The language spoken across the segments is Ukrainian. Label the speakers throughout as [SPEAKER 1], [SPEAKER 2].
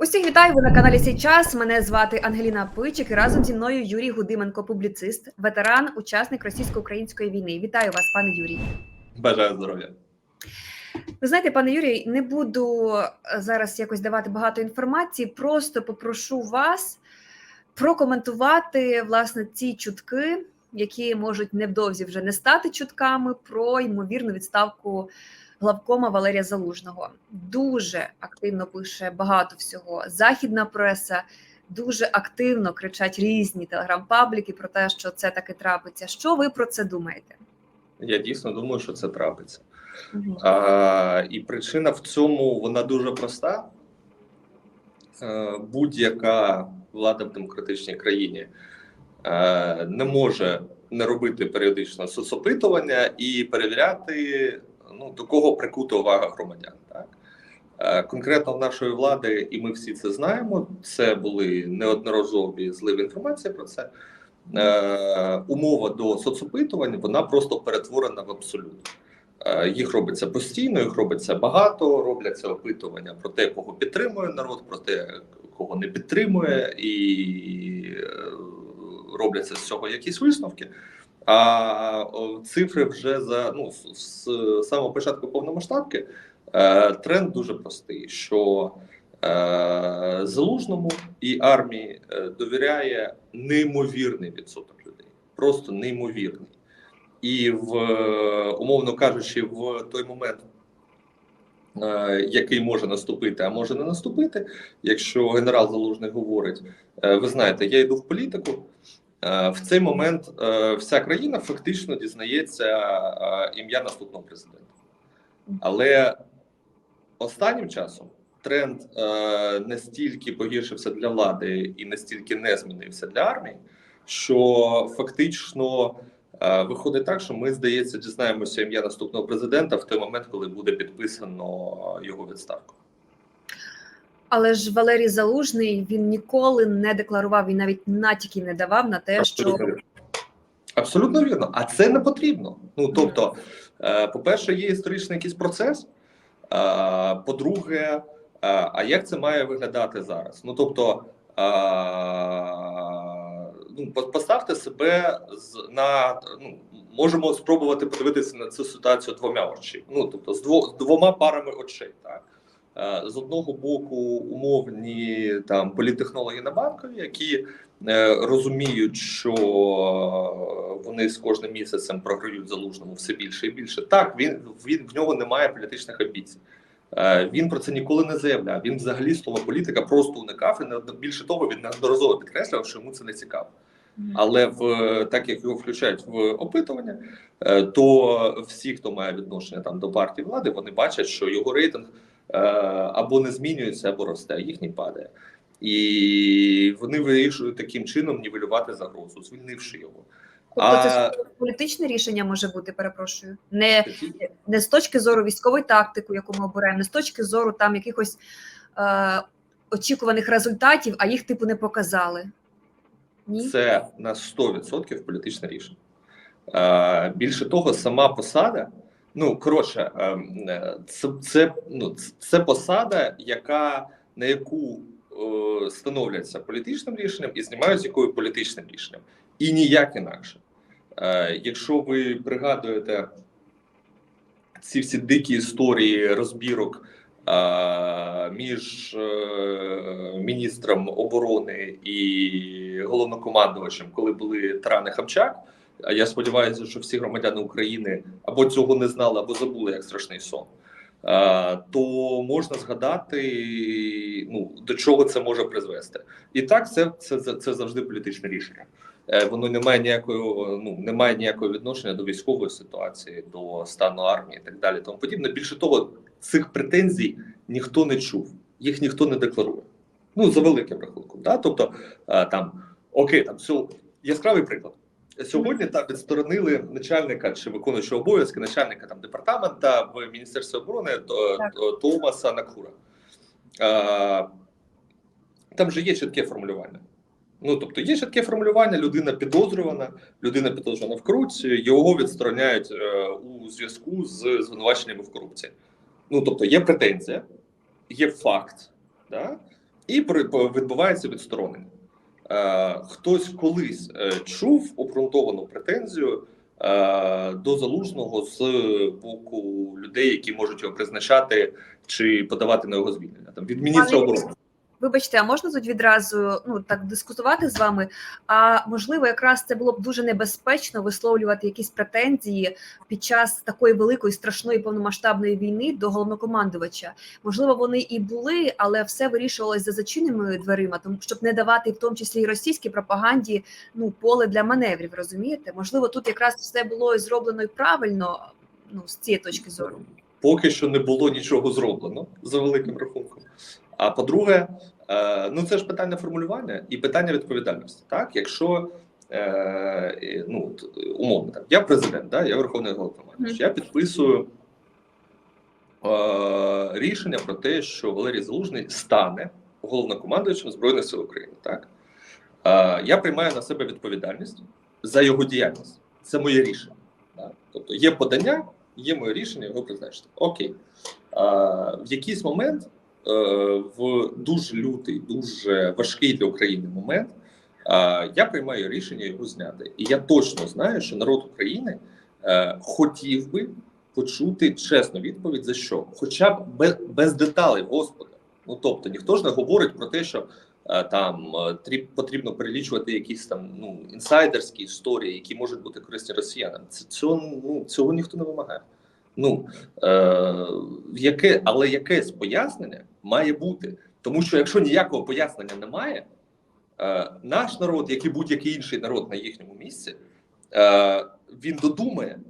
[SPEAKER 1] Усіх вітаю ви на каналі Сей час. Мене звати Ангеліна Пичик і разом зі мною Юрій Гудименко, публіцист, ветеран, учасник російсько-української війни. Вітаю вас, пане Юрій.
[SPEAKER 2] Бажаю здоров'я.
[SPEAKER 1] Ви знаєте, пане Юрій, не буду е, зараз якось давати багато інформації. Просто попрошу вас прокоментувати власне ці чутки, які можуть невдовзі вже не стати чутками про ймовірну відставку главкома Валерія Залужного. Дуже активно пише багато всього. Західна преса дуже активно кричать різні телеграм-пабліки про те, що це таки трапиться. Що ви про це думаєте?
[SPEAKER 2] Я дійсно думаю, що це трапиться. А, і причина в цьому вона дуже проста. Е, Будь-яка влада в демократичній країні е, не може не робити періодично соцопитування і перевіряти, ну, до кого прикута увага громадян. Так? Е, Конкретно в нашої влади, і ми всі це знаємо. Це були неодноразові зливи інформації про це. Е, умова до соцопитувань вона просто перетворена в абсолют. Е, Їх робиться постійно, їх робиться багато. Робляться опитування про те, кого підтримує народ, про те, кого не підтримує, і робляться з цього якісь висновки. А цифри вже за ну з, самого початку повномасштабки е, тренд дуже простий: що е, залужному і армії е, довіряє неймовірний відсоток людей, просто неймовірний. І в умовно кажучи, в той момент, е, який може наступити, а може не наступити, якщо генерал Залужний говорить: е, ви знаєте, я йду в політику. Е, В цей момент е, вся країна фактично дізнається е, ім'я наступного президента. Але останнім часом тренд настільки погіршився для влади і настільки не змінився для армії, що фактично виходить так, що ми, здається, дізнаємося ім'я наступного президента в той момент, коли буде підписано його відставку.
[SPEAKER 1] Але ж Валерій Залужний він ніколи не декларував і навіть натяків не давав на те, що
[SPEAKER 2] Абсолютно вірно. Абсолютно вірно. А це не потрібно. Ну тобто, е, по-перше, є історичний якийсь процес. е, По-друге, е, а як це має виглядати зараз? Ну тобто, ну, поставте себе на ну, можемо спробувати подивитися на цю ситуацію двома очима. Ну тобто, з дво, двома парами очей. Так з одного боку, умовні там політтехнологи на банкові, які е, розуміють, що е, вони з кожним місяцем програють залужному все більше і більше. Так, він він в нього немає політичних амбіцій. Е, Він про це ніколи не заявляв. Він взагалі слова політика просто уникав і не більше того, він неодноразово підкреслював, що йому це не цікаво. Але в так як його включають в опитування, е, то всі, хто має відношення там до партії влади, вони бачать, що його рейтинг е, або не змінюється, або росте, а їхній падає. І вони вирішують таким чином нівелювати загрозу, звільнивши його.
[SPEAKER 1] тобто це політичне рішення може бути, перепрошую, не, не з точки зору військової тактики, яку ми обираємо, не з точки зору там якихось е, очікуваних результатів, а їх типу не показали. Ні?
[SPEAKER 2] це на 100% політичне рішення. Е, більше того, сама посада. Ну коротше, ем, е, це, це, ну, це посада, яка на яку е, становляться політичним рішенням і знімають з якою політичним рішенням, і ніяк інакше. Е, якщо ви пригадуєте ці всі дикі історії розбірок е, між е, міністром оборони і головнокомандувачем, коли були Таран і Хамчак. А я сподіваюся, що всі громадяни України або цього не знали, або забули як страшний сон. То можна згадати, ну до чого це може призвести, і так це, це, це, це завжди політичне рішення. Е, Воно не має ніякого, ну не має ніякого відношення до військової ситуації, до стану армії і так далі. Тому подібне. Більше того, цих претензій ніхто не чув, їх ніхто не декларує. Ну за великим рахунком. Да? Тобто е, там окей, там все яскравий приклад. Сьогодні там відсторонили начальника чи виконуючого обов'язки начальника там департамента в міністерстві оборони
[SPEAKER 1] Так.
[SPEAKER 2] то, Томаса Накура. Е, там же є чітке формулювання. Ну тобто є чітке формулювання, людина підозрювана, людина підозрювана в корупції, його відстороняють е, у зв'язку з звинуваченнями в корупції. Ну тобто є претензія, є факт, да? і відбувається відсторонення. Е, хтось колись е, чув обґрунтовану претензію е, до залужного з боку людей, які можуть його призначати чи подавати на його звільнення. Там від міністра оборони.
[SPEAKER 1] Вибачте, а можна тут відразу ну так дискутувати з вами? А можливо, якраз це було б дуже небезпечно висловлювати якісь претензії під час такої великої страшної повномасштабної війни до головнокомандувача. Можливо, вони і були, але все вирішувалось за зачиненими дверима, тому щоб не давати, в тому числі і російській пропаганді, ну поле для маневрів. Розумієте? Можливо, тут якраз все було зроблено і правильно. Ну з цієї точки зору.
[SPEAKER 2] Поки що не було нічого зроблено за великим рахунком. А по-друге, е, ну це ж питання формулювання і питання відповідальності. Так, якщо е, ну умовно так, я президент, да, я верховний головнокомандувач, я підписую е, рішення про те, що Валерій Залужний стане головнокомандуючим Збройних сил України. Так я приймаю на себе відповідальність за його діяльність. Це моє рішення. Так? Тобто є подання, є моє рішення його призначити. Окей. В якийсь момент, в дуже лютий, дуже важкий для України момент, е, я приймаю рішення його зняти. І я точно знаю, що народ України е, хотів би почути чесну відповідь за що, хоча б без, деталей, господи. Ну тобто, ніхто ж не говорить про те, що е, там е, трі- потрібно перелічувати якісь там ну інсайдерські історії, які можуть бути корисні росіянам. Це цього ну цього ніхто не вимагає. Ну е, яке, але якесь пояснення має бути, тому що якщо ніякого пояснення немає, е, наш народ, як і будь-який інший народ на їхньому місці, е, він додумає,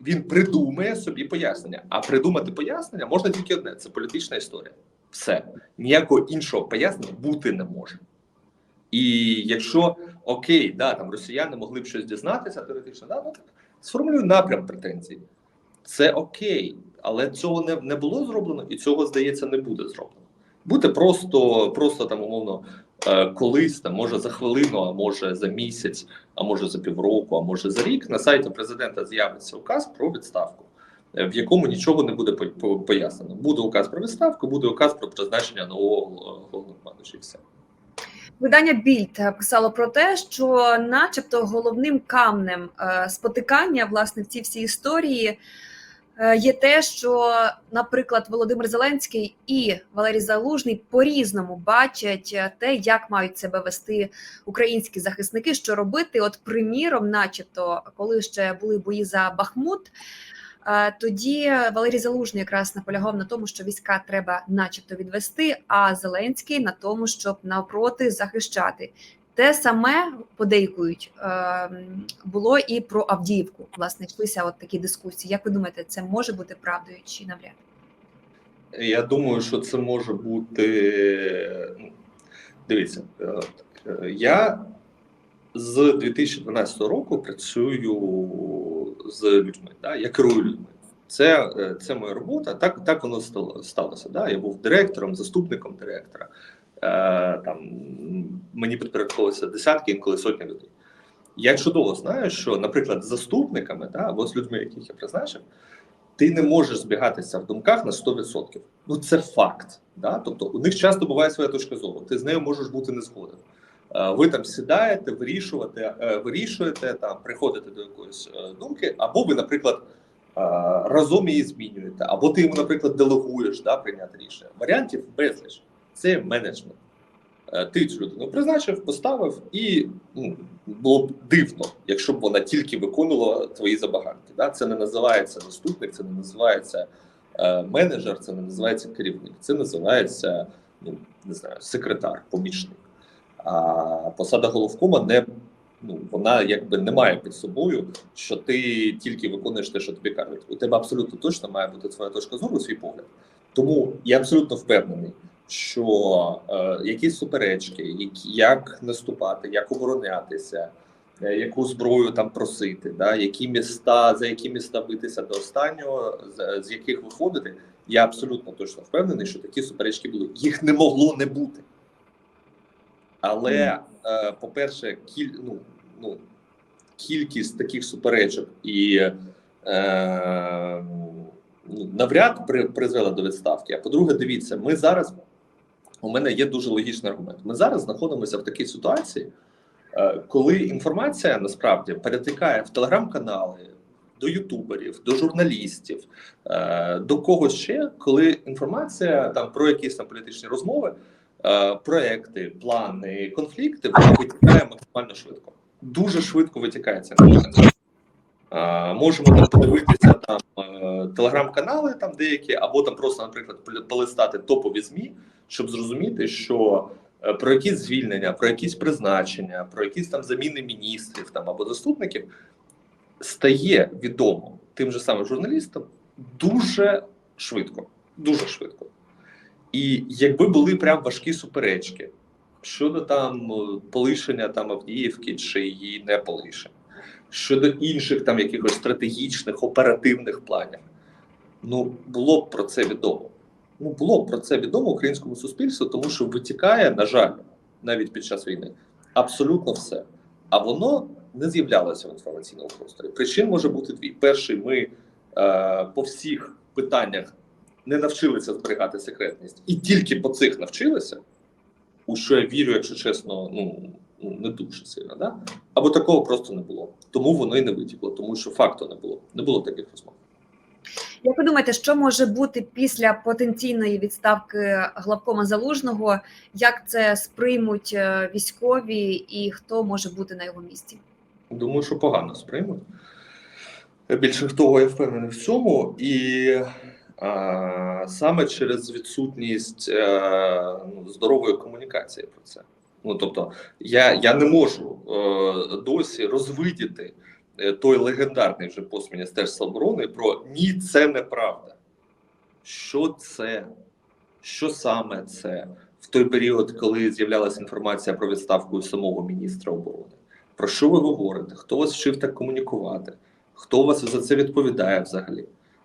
[SPEAKER 2] він придумає собі пояснення. А придумати пояснення можна тільки одне: це політична історія. Все ніякого іншого пояснення бути не може. І якщо окей, да, там росіяни могли б щось дізнатися, теоретично, да, ну так сформулюю напрям претензій. Це окей, але цього не, не було зроблено, і цього, здається, не буде зроблено. Буде просто, просто там, умовно, е, колись, там, може за хвилину, а може за місяць, а може за півроку, а може за рік на сайті президента з'явиться указ про відставку, е, в якому нічого не буде по- по- пояснено. Буде указ про відставку, буде указ про призначення нового е, головнокомандуюча все.
[SPEAKER 1] Видання Більд писало про те, що, начебто, головним камнем спотикання власне в цій всій історії є те, що, наприклад, Володимир Зеленський і Валерій Залужний по-різному бачать е, те, як мають себе вести українські захисники, що робити. От, приміром, начебто, коли ще були бої за Бахмут. е, Тоді Валерій Залужний якраз наполягав на тому, що війська треба, начебто, відвести, а Зеленський на тому, щоб навпроти захищати. Те саме подейкують е, було і про Авдіївку. Власне, йшлися от такі дискусії. Як ви думаєте, це може бути правдою чи навряд?
[SPEAKER 2] Я думаю, що це може бути. Ну, дивіться, е, е, я з 2012 року працюю з людьми. Да? Я керую людьми. Це, це моя робота. Так, так воно стало- сталося. Да? Я був директором, заступником директора. Е, там мені підпорядковувалися десятки, інколи сотні людей. Я чудово знаю, що, наприклад, з заступниками, да, або з людьми, яких я призначив, ти не можеш збігатися в думках на 100%. Ну це факт. Да? Тобто у них часто буває своя точка зору. Ти з нею можеш бути не згоден. Е, Ви там сідаєте, вирішуєте, е, вирішуєте там, приходите до якоїсь думки, або ви, наприклад, разом її змінюєте, або ти йому, наприклад, делегуєш да, прийняти рішення. Варіантів безліч. Це менеджмент. Е, Ти цю людину призначив, поставив, і ну, було б дивно, якщо б вона тільки виконувала твої забаганки. Да? Це не називається заступник, це не називається е, менеджер, це не називається керівник, це називається ну, не знаю, секретар, помічник. А посада головкома не ну вона якби не має під собою, що ти тільки виконуєш те, що тобі кажуть. У тебе абсолютно точно має бути своя точка зору, свій погляд. Тому я абсолютно впевнений, що е, якісь суперечки, які як наступати, як оборонятися, е, яку зброю там просити, да, які міста, за які міста битися до останнього, з, з яких виходити. Я абсолютно точно впевнений, що такі суперечки були. Їх не могло не бути. Але, е, по-перше, кіль, ну, ну, кількість таких суперечок і е, ну, навряд при, призвела до відставки. А по-друге, дивіться, ми зараз у мене є дуже логічний аргумент. Ми зараз знаходимося в такій ситуації, е, коли інформація насправді перетикає в телеграм-канали, до ютуберів, до журналістів, е, до когось ще, коли інформація там про якісь там політичні розмови, е, проекти, плани, конфлікти вона витікає максимально швидко. Дуже швидко витікає ця інформація. Е, Можемо там подивитися там телеграм-канали, там деякі, або там просто, наприклад, полистати топові змі, щоб зрозуміти, що е, про якісь звільнення, про якісь призначення, про якісь там заміни міністрів там або заступників стає відомо тим же самим журналістам дуже швидко. Дуже швидко. І якби були прям важкі суперечки щодо там е, полишення там Авдіївки чи її не полишення, щодо інших там якихось стратегічних оперативних планів, ну було б про це відомо. Ну було про це відомо українському суспільству, тому що витікає, на жаль, навіть під час війни, абсолютно все. А воно не з'являлося в інформаційному просторі. Причин може бути дві: перший, ми е, по всіх питаннях не навчилися зберігати секретність, і тільки по цих навчилися, у що я вірю, якщо чесно, ну ну, не дуже сильно, да? або такого просто не було. Тому воно і не витікло, тому що факту не було. Не було таких розмов.
[SPEAKER 1] Як ви думаєте, що може бути після потенційної відставки главкома залужного? Як це сприймуть е, військові, і хто може бути на його місці?
[SPEAKER 2] Думаю, що погано сприймуть. Більше того, я впевнений в цьому, і а, саме через відсутність е, ну, здорової комунікації про це. Ну тобто, я, я не можу е, досі розвидіти той легендарний вже пост Міністерства оборони про ні, це неправда. Що це? Що саме це в той період, коли з'являлася інформація про відставку самого міністра оборони? Про що ви говорите? Хто вас вчив так комунікувати? Хто вас за це відповідає взагалі?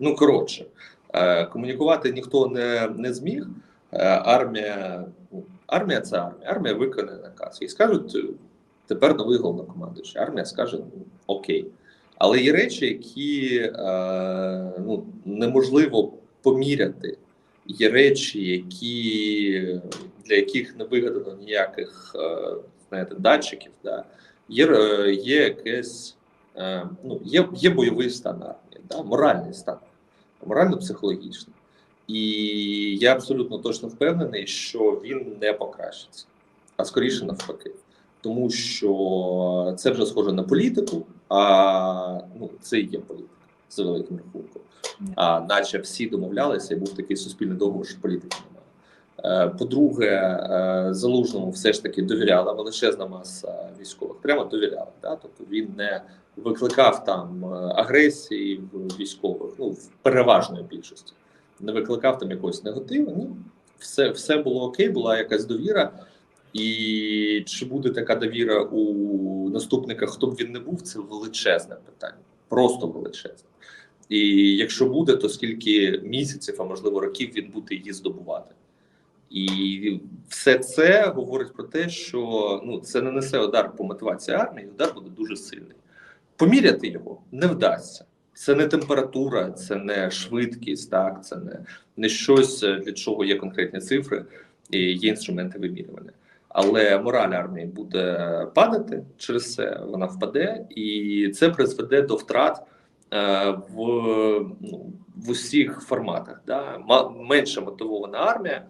[SPEAKER 2] Ну коротше, е, комунікувати ніхто не, не зміг. Е, армія, ну, армія це армія. Армія виконає наказ. І скажуть, е, тепер новий головнокомандуючий. Армія скаже ну, окей. Але є речі, які е, ну, неможливо поміряти. Є речі, які для яких не вигадано ніяких е, знаєте, датчиків. Да? Є, е, є якесь е, ну, є, є бойовий стан армії, да? моральний стан, морально-психологічний. І я абсолютно точно впевнений, що він не покращиться, а скоріше навпаки. Тому що це вже схоже на політику, а ну, це і є політика за великим рахунком. А наче всі домовлялися, і був такий суспільний договор, що політики немає. Е, По-друге, е, залужному все ж таки довіряла величезна маса військових. Прямо довіряла. Да? Тобто він не викликав там е, агресії в військових, ну в переважної більшості, не викликав там якогось негативу. Ні, все, все було окей, була якась довіра. І чи буде така довіра у наступниках, хто б він не був, це величезне питання, просто величезне. І якщо буде, то скільки місяців, а можливо років він буде її здобувати. І все це говорить про те, що ну це не несе удар по мотивації армії, удар буде дуже сильний. Поміряти його не вдасться. Це не температура, це не швидкість, так це не, не щось, для чого є конкретні цифри і є інструменти вимірювання. Але мораль армії буде падати через це, вона впаде, і це призведе до втрат е, в, ну, в усіх форматах. Да? Менше мотивована армія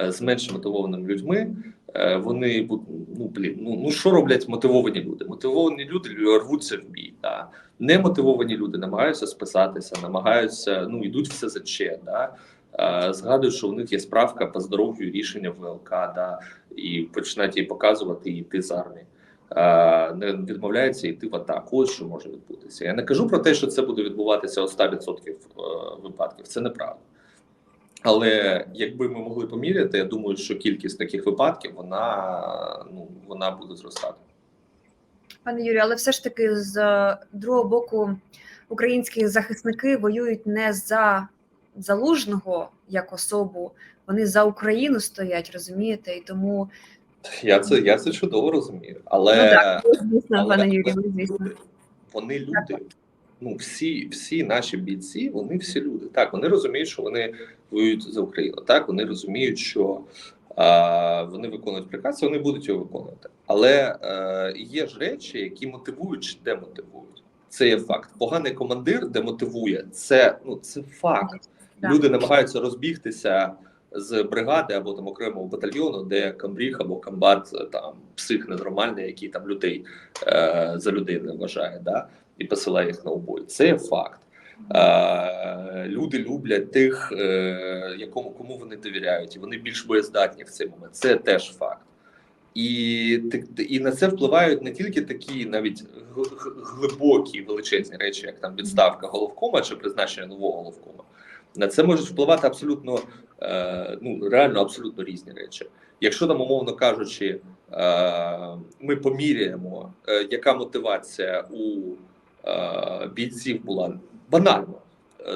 [SPEAKER 2] е, з менш мотивованими людьми. е, Вони ну блін, ну, ну що роблять мотивовані люди? Мотивовані люди рвуться в бій. Да? Немотивовані люди намагаються списатися, намагаються, ну йдуть все за че. Да? Е, Згадують, що у них є справка по здоров'ю рішення ВЛК, да, і починають її показувати і йти з армії. Е, Не відмовляється йти в атаку. Ось що може відбутися. Я не кажу про те, що це буде відбуватися у 100% е, випадків. Це неправда. Але якби ми могли поміряти, я думаю, що кількість таких випадків вона ну вона буде зростати.
[SPEAKER 1] Пане Юрію, але все ж таки з другого боку українські захисники воюють не за залужного як особу, вони за Україну стоять, розумієте? І тому
[SPEAKER 2] Я це я це чудово розумію. Але
[SPEAKER 1] ну, так, звісно,
[SPEAKER 2] але
[SPEAKER 1] пане Юрію,
[SPEAKER 2] вони
[SPEAKER 1] звісно.
[SPEAKER 2] люди. Вони люди. Ну, всі, всі наші бійці, вони всі люди. Так, вони розуміють, що вони воюють за Україну. Так, вони розуміють, що А, вони виконують приказ, вони будуть його виконувати. Але е, є ж речі, які мотивують чи демотивують. Це є факт. Поганий командир демотивує. Це ну це факт. Люди намагаються розбігтися з бригади або там окремого батальйону, де камбріг або комбат е, там псих ненормальний, який там людей е, за людей вважає, да, і посилає їх на убой. Це факт. Е, люди люблять тих, е, якому кому вони довіряють, і вони більш боєздатні в цей момент. Це теж факт. І, і на це впливають не тільки такі навіть глибокі величезні речі, як там відставка головкома чи призначення нового головкома. На це можуть впливати абсолютно е, ну реально абсолютно різні речі. Якщо там, умовно кажучи, е, ми поміряємо, е, яка мотивація у е, бійців була банально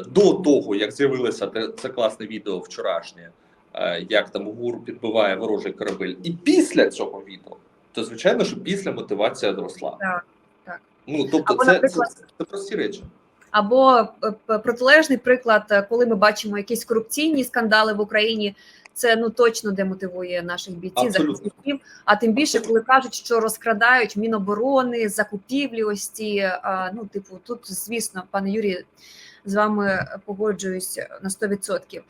[SPEAKER 2] до того, як з'явилося це класне відео вчорашнє, е, як там ГУР підбиває ворожий корабель, і після цього відео, то звичайно, що після мотивація зросла.
[SPEAKER 1] Так, так.
[SPEAKER 2] Ну тобто,
[SPEAKER 1] Або,
[SPEAKER 2] це,
[SPEAKER 1] наприклад,
[SPEAKER 2] це, це прості речі.
[SPEAKER 1] Або е, протилежний приклад, е, коли ми бачимо якісь корупційні скандали в Україні, це ну точно демотивує наших бійців, захисників. А тим більше, коли кажуть, що розкрадають міноборони, закупівлі, ось ці а, ну, типу, тут, звісно, пане Юрій, з вами погоджуюсь на 100%.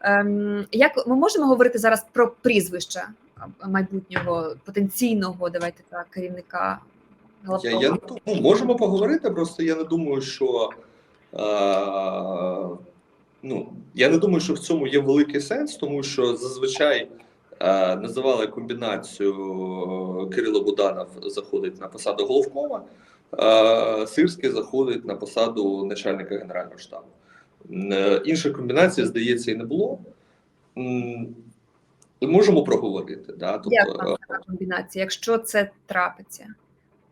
[SPEAKER 1] Ем, як ми можемо говорити зараз про прізвище а, майбутнього потенційного, давайте так, керівника
[SPEAKER 2] Я, я ну, можемо поговорити, просто я не думаю, що е, ну, я не думаю, що в цьому є великий сенс, тому що зазвичай е, називали комбінацію е, Кирило Буданов заходить на посаду головкома, е, Сирський заходить на посаду начальника генерального штабу. Інших комбінацій, здається, і не було. Можемо проговорити. Да? Тобто,
[SPEAKER 1] Як вам така комбінація, якщо це трапиться?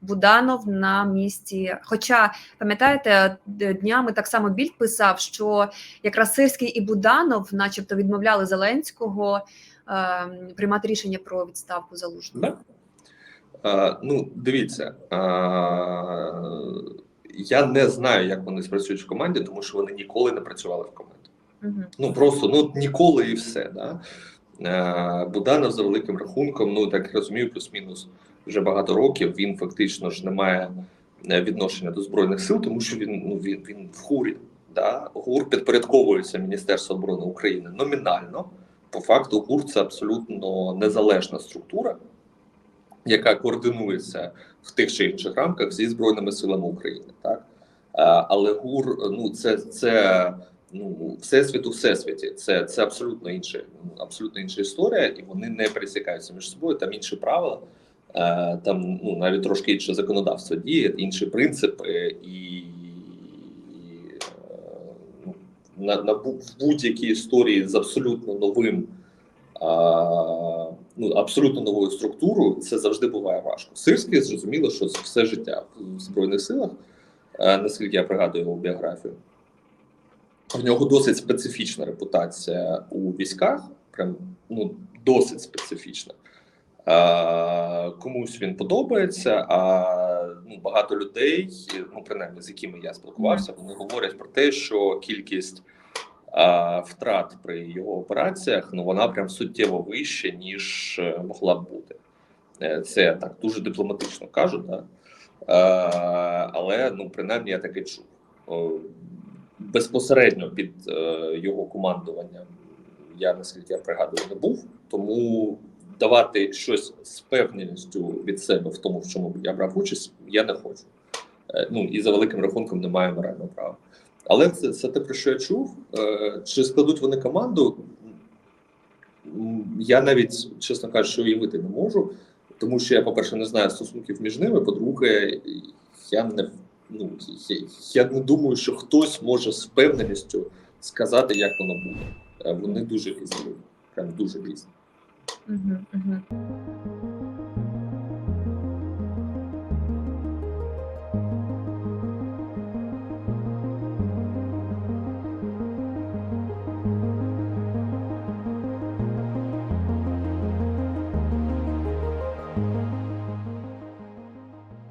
[SPEAKER 1] Буданов на місці. Хоча, пам'ятаєте, днями так само Більд писав, що якраз Сирський і Буданов, начебто, відмовляли Зеленського е, приймати рішення про відставку залужного.
[SPEAKER 2] Да. А, ну, дивіться, а, я не знаю, як вони спрацюють в команді, тому що вони ніколи не працювали в команді.
[SPEAKER 1] Угу.
[SPEAKER 2] Ну просто ну ніколи і все. Да? Буданов за великим рахунком, ну так розумію, плюс-мінус вже багато років. Він фактично ж не має е, відношення до збройних сил, тому що він ну він, він в гурі. Да? ГУР підпорядковується Міністерству оборони України номінально. По факту ГУР це абсолютно незалежна структура, яка координується в тих чи інших рамках зі збройними силами України. Так але ГУР ну це це ну всесвіт у всесвіті. Це це абсолютно інше, абсолютно інша історія, і вони не пересікаються між собою. Там інші правила, е, там ну навіть трошки інше законодавство діє, інші принципи і. е, ну, на, на будь-якій історії з абсолютно новим, а, ну абсолютно новою структурою, це завжди буває важко. Сирський зрозуміло, що все життя в збройних силах, е, наскільки я пригадую його біографію. В нього досить специфічна репутація у військах, прям ну досить специфічна. А, комусь він подобається, а ну, багато людей, ну принаймні з якими я спілкувався, вони говорять про те, що кількість а, втрат при його операціях ну вона прям суттєво вища, ніж е, могла б бути. Е, Це так дуже дипломатично кажу, да? а, але ну принаймні я таке чув. Безпосередньо під е, його командуванням я наскільки я пригадую, не був, тому давати щось з певністю від себе в тому, в чому я брав участь, я не хочу. Е, Ну і за великим рахунком не маю морального права. Але це, це те, про що я чув. Е, Чи складуть вони команду? Я навіть, чесно кажучи, уявити не можу, тому що я, по-перше, не знаю стосунків між ними. По-друге, я не ну я, я не думаю, що хтось може з впевненістю сказати, як воно буде. Е, Вони дуже різні, прям дуже різні.
[SPEAKER 1] Угу, угу.